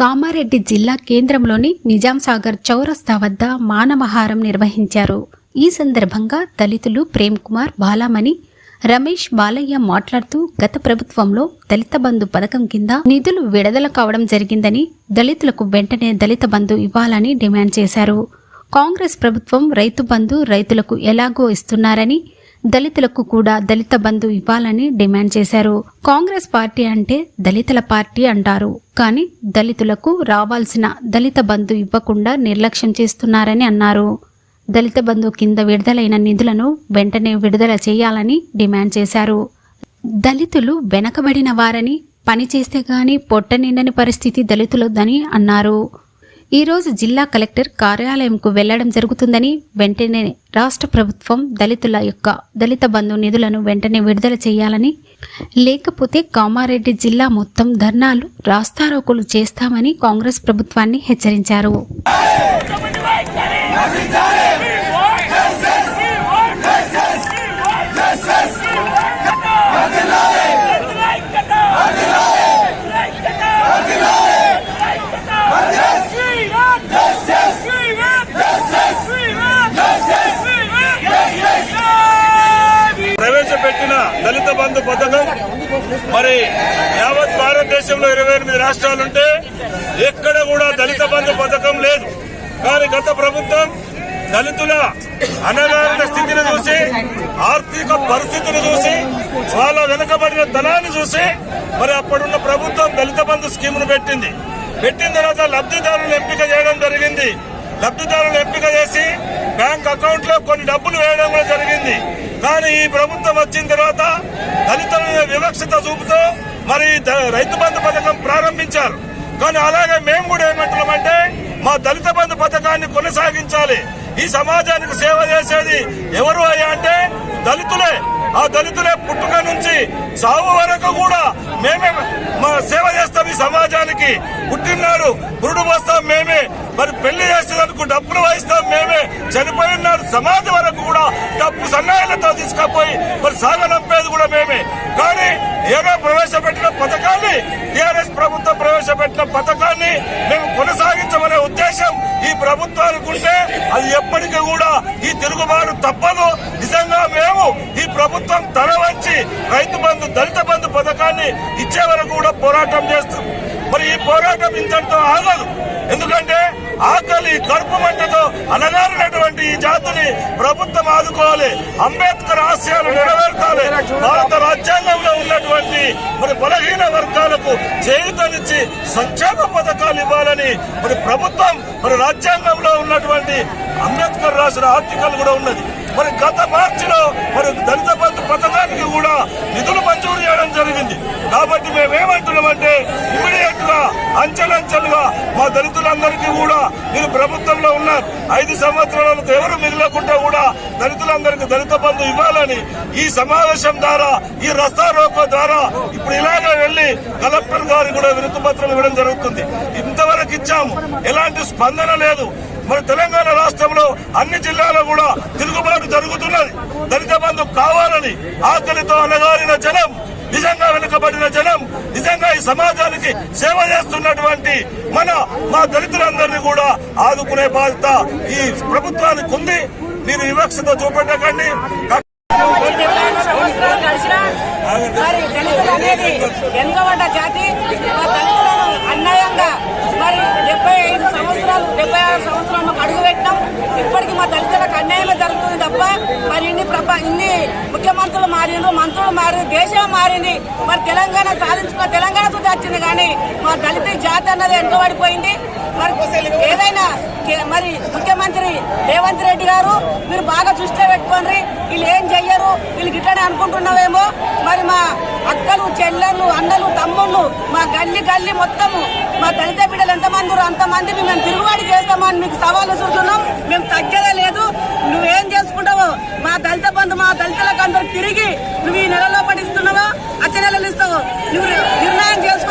కామారెడ్డి జిల్లా కేంద్రంలోని నిజాంసాగర్ చౌరస్తా వద్ద మానవహారం నిర్వహించారు. ఈ సందర్భంగా దళితులు ప్రేమ్ కుమార్ బాలామణి రమేష్ బాలయ్య మాట్లాడుతూ గత ప్రభుత్వంలో దళిత బంధు పథకం కింద నిధులు విడుదల కావడం జరిగిందని దళితులకు వెంటనే దళిత బంధు ఇవ్వాలని డిమాండ్ చేశారు. కాంగ్రెస్ ప్రభుత్వం రైతు బంధు రైతులకు ఎలాగో ఇస్తున్నారని దళితులకు కూడా దళిత బంధు ఇవ్వాలని డిమాండ్ చేశారు. కాంగ్రెస్ పార్టీ అంటే దళితుల పార్టీ అంటారు. కానీ దళితులకు రావాల్సిన దళిత బంధు ఇవ్వకుండా నిర్లక్ష్యం చేస్తున్నారని అన్నారు. దళిత బంధు కింద విడుదలైన నిధులను వెంటనే విడుదల చేయాలని డిమాండ్ చేశారు. దళితులు వెనకబడిన వారని పని చేస్తే గాని పొట్ట నిండని పరిస్థితి దళితులొద్దని అన్నారు. ఈరోజు జిల్లా కలెక్టర్ కార్యాలయంకు వెళ్ళడం జరుగుతుందని వెంటనే రాష్ట్ర ప్రభుత్వం దళితుల యొక్క దళిత బంధు నిధులను వెంటనే విడుదల చేయాలని లేకపోతే కామారెడ్డి జిల్లా మొత్తం ధర్నాలు రాస్తారోకులు చేస్తామని కాంగ్రెస్ ప్రభుత్వాన్ని హెచ్చరించారు. పథకం. మరి యావత్ భారతదేశంలో ఇరవై ఎనిమిది రాష్ట్రాలుంటే ఎక్కడ కూడా దళిత బంధు పథకం లేదు. కానీ గత ప్రభుత్వం దళితుల అనగారిన స్థితిని చూసి ఆర్థిక పరిస్థితిని చూసి చాలా వెనుకబడిన ధనాన్ని చూసి మరి అప్పుడున్న ప్రభుత్వం దళిత బంధు స్కీమ్ను పెట్టింది. పెట్టిన తర్వాత లబ్ధిదారులను ఎంపిక చేయడం జరిగింది. లబ్ధిదారులను ఎంపిక చేసి బ్యాంక్ అకౌంట్లో కొన్ని డబ్బులు వేయడం కూడా జరిగింది. కానీ ఈ ప్రభుత్వం వచ్చిన తర్వాత దళితుల వివక్షత చూపుతూ మరి ద- రైతు బంధు పథకం ప్రారంభించారు. కానీ అలాగే మేము కూడా ఏమంటున్నామంటే మా దళిత బంధు పథకాన్ని కొనసాగించాలి. ఈ సమాజానికి సేవ చేసేది ఎవరు అయ్యా అంటే దళితులే. ఆ దళితులే పుట్టుక నుంచి సావు వరకు కూడా మేమే మా సేవ చేస్తాం ఈ సమాజానికి. పుట్టినారు పురుడు పోస్తాం మేమే. మరి పెళ్ళి చేసేందుకు డబ్బులు వాయిస్తాం మేమే. చనిపోయినారు సమాధి సమాజం వరకు కూడా డబ్బు సన్నాయిలతో తీసుకపోయి మరి సాగనంపేది కూడా మేమే. కానీ ఏదో ప్రవేశపెట్టిన పథకాన్ని టిఆర్ఎస్ ప్రభుత్వం ప్రవేశపెట్టిన పథకాన్ని మేము కొనసాగించమనే ఉద్దేశం ఈ ప్రభుత్వానికి ఉంటే అది ఎప్పటికీ కూడా ఈ తిరుగుబాటు తప్పదు నిజంగా మేము ఈ ప్రభుత్వం తల వంచి రైతు బంధు దళిత బంధు పథకాన్ని ఇచ్చే వరకు కూడా పోరాటం చేస్తాం మరి ఈ పోరాటం ఇంతటితో ఆగదు. ఎందుకంటే ఆకలి కడుపు మంటతో అనగారినటువంటి ఈ జాతిని ప్రభుత్వం ఆదుకోవాలి. అంబేద్కర్ ఆశయాలు నెరవేర్చాలి. భారత రాజ్యాంగంలో ఉన్నటువంటి మరి బలహీన వర్గాలకు చేయుతనిచ్చి సంక్షేమ పథకాలు ఇవ్వాలని మరి ప్రభుత్వం మరి రాజ్యాంగంలో ఉన్నటువంటి అంబేద్కర్ రాసిన ఆర్టికల్ కూడా ఉన్నది. మరి గత మార్చిలో మరి దళిత బంధు పథకానికి కూడా నిధులు మంజూరు చేయడం జరిగింది. కాబట్టి మేమేమంటున్నామంటే ఇమీడియట్గా అంచెలంచెలుగా మా దళితులందరికీ కూడా మీరు ప్రభుత్వంలో ఉన్నారు ఐదు సంవత్సరాలకు ఎవరు మిగిలకుండా కూడా దళితులందరికీ దళిత బంధు ఇవ్వాలని ఈ సమావేశం ద్వారా ఈ రస్తా రోకో ద్వారా ఇప్పుడు ఇలాగే వెళ్ళి కలెక్టర్ గారికి కూడా వినతి పత్రం ఇవ్వడం జరుగుతుంది. ఇంతవరకు ఇచ్చాము. ఎలాంటి స్పందన లేదు. మరి తెలంగాణ రాష్ట్రంలో అన్ని జిల్లాలో కూడా తిరుగుబాటు జరుగుతున్నది. దళిత బంధు కావాలని ఆకలితో అనగారిన జనం నిజంగా వెనుకబడిన జనం నిజంగా ఈ సమాజానికి సేవ చేస్తున్నటువంటి మన మా దళితులందరినీ కూడా ఆదుకునే బాధ్యత ఈ ప్రభుత్వానికి ఉంది. మీరు వివక్షత చూపెట్టకండి. మరి దళితులు అనేది వెనుకబడ్డ జాతి అన్యాయంగా మరి డెబ్బై ఐదు మాకు ఇప్పటికీ మా దళితులకు అన్యాయమే జరుగుతుంది తప్ప మరి ఇన్ని ప్రప ఇన్ని ముఖ్యమంత్రులు మారిండ్రు మంత్రులు మారింది దేశం మారింది. మరి తెలంగాణ సాధించుకున్న తెలంగాణ సుద్ధి వచ్చింది కానీ మా దళిత జాతి అన్నది వెనుకబడిపోయింది మరి ఏదైనా మరి ముఖ్యమంత్రి రేవంత్ రెడ్డి గారు మీరు బాగా దృష్టిలో పెట్టుకోండి. వీళ్ళు ఏం చెయ్యరు? వీళ్ళు గిట్లనే అనుకుంటున్నావేమో. మరి మా గల్లి గల్లి మొత్తము. మా దళిత బిడ్డలు ఎంతమంది అంతమంది మేము తిరుగుబాటు చేస్తామని మీకు సవాలు చూస్తున్నాం మేము తగ్గి